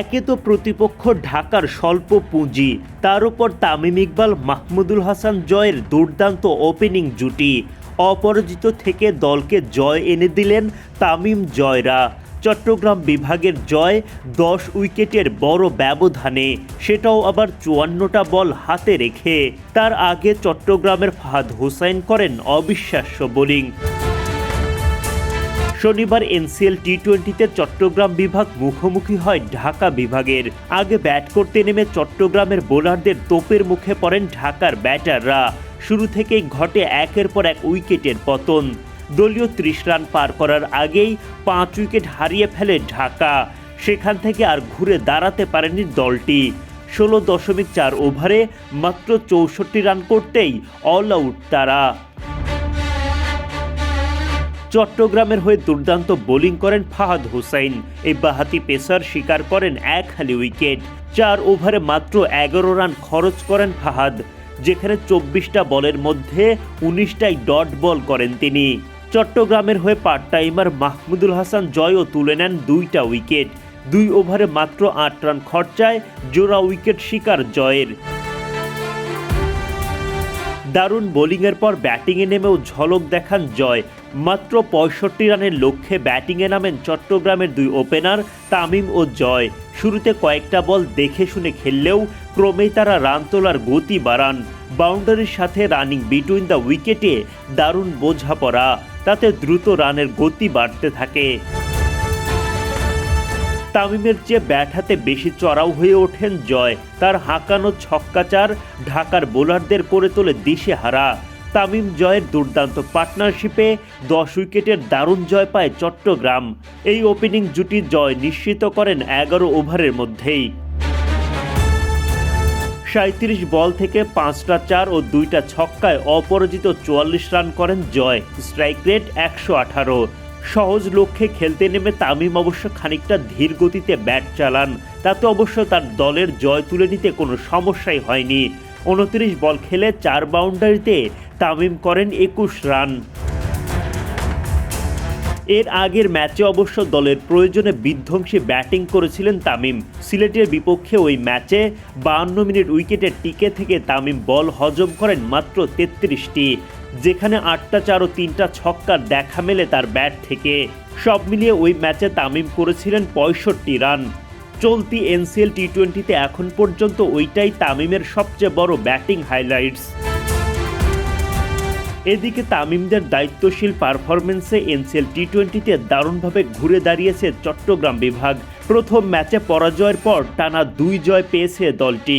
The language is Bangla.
একে তো প্রতিপক্ষ ঢাকার স্বল্প পুঁজি। তার উপর তামিম ইকবাল, মাহমুদুল হাসান জয়ের দুর্দান্ত ওপেনিং জুটি। অপরাজিত থেকে দলকে জয় এনে দিলেন তামিম জয়রা। চট্টগ্রাম বিভাগের জয় দশ উইকেটের বড় ব্যবধানে, সেটাও আবার চুয়ান্নটা বল হাতে রেখে। তার আগে চট্টগ্রামের ফাহাদ হোসাইন করেন অবিশ্বাস্য বোলিং। শনিবার এনসিএল টি টোয়েন্টিতে চট্টগ্রাম বিভাগ মুখোমুখি হয় ঢাকা বিভাগের। আগে ব্যাট করতে নেমে চট্টগ্রামের বোলারদের তোপের মুখে পড়েন ঢাকার ব্যাটাররা। শুরু থেকেই ঘটে একের পর এক উইকেটের পতন। দলীয় ত্রিশ রান পার করার আগেই পাঁচ উইকেট হারিয়ে ফেলে ঢাকা। সেখান থেকে আর ঘুরে দাঁড়াতে পারেনি দলটি। ষোলো দশমিক চার ওভারে মাত্র চৌষট্টি রান করতেই অল আউট তারা। চট্টগ্রামের হয়ে দুর্দান্ত বোলিং করেন ফাহাদ হুসাইন। এই বাহাতি পেসার শিকার করেন এক খালি উইকেট। চার ওভারে মাত্র এগারো রান খরচ করেন ফাহাদ, যেখানে চব্বিশটা বলের মধ্যে উনিশটাই ডট বল করেন তিনি। চট্টগ্রামের হয়ে পার্ট টাইমার মাহমুদুল হাসান জয়ও তুলে নেন দুইটা উইকেট। দুই ওভারে মাত্র আট রান খরচায় জোড়া উইকেট শিকার জয়ের। দারুণ বোলিংয়ের পর ব্যাটিংয়ে নেমেও ঝলক দেখান জয়। মাত্র পঁয়ষট্টি রানের লক্ষ্যে ব্যাটিংয়ে নামেন চট্টগ্রামের দুই ওপেনার তামিম ও জয়। শুরুতে কয়েকটা বল দেখে শুনে খেললেও ক্রমেই তারা রান তোলার গতি বাড়ান। বাউন্ডারির সাথে রানিং বিটুইন দ্য উইকেটে দারুণ বোঝাপড়া, তাতে দ্রুত রানের গতি বাড়তে থাকে। তামিমের চেয়ে ব্যাট হাতে বেশি চড়াও হয়ে ওঠেন জয়। তার হাঁকানো ছক্কাচার ঢাকার বোলারদের করে তোলে দিশেহারা। তামিম জয়ের দুর্দান্ত পার্টনারশিপে দশ উইকেটের দারুণ জয় পায় চট্টগ্রাম। এই ওপেনিং জুটি জয় নিশ্চিত করেন এগারো ওভারের মধ্যেই। সাঁত্রিশ বল থেকে পাঁচটা চার ও দুইটা ছক্কায় অপরাজিত চুয়াল্লিশ রান করেন জয়। স্ট্রাইক রেট একশো আঠারো। সহজ লক্ষ্যে খেলতে নেমে তামিম অবশ্য খানিকটা ধীর গতিতে ব্যাট চালান। তাতে অবশ্য তার দলের জয় তুলে নিতে কোনো সমস্যাই হয়নি। উনত্রিশ বল খেলে চার বাউন্ডারিতে তামিম করেন একুশ রান। এর আগের ম্যাচে অবশ্য দলের প্রয়োজনে বিধ্বংসী ব্যাটিং করেছিলেন তামিম। সিলেটের বিপক্ষে ওই ম্যাচে বাহান্ন মিনিট উইকেটে টিকে থেকে তামিম বল হজম করেন মাত্র তেত্রিশটি, যেখানে আটটা চার ও তিনটা ছক্কার দেখা মেলে তার ব্যাট থেকে। সব মিলিয়ে ওই ম্যাচে তামিম করেছিলেন পঁয়ষট্টি রান। চলতি এনসিএল টি টোয়েন্টিতে এখন পর্যন্ত ওইটাই তামিমের সবচেয়ে বড় ব্যাটিং হাইলাইটস। এদিকে তামিমদের দায়িত্বশীল পারফরমেন্সে এনসিএল টি টোয়েন্টিতে দারুণভাবে ঘুরে দাঁড়িয়েছে চট্টগ্রাম বিভাগ। প্রথম ম্যাচে পরাজয়ের পর টানা দুই জয় পেয়েছে দলটি।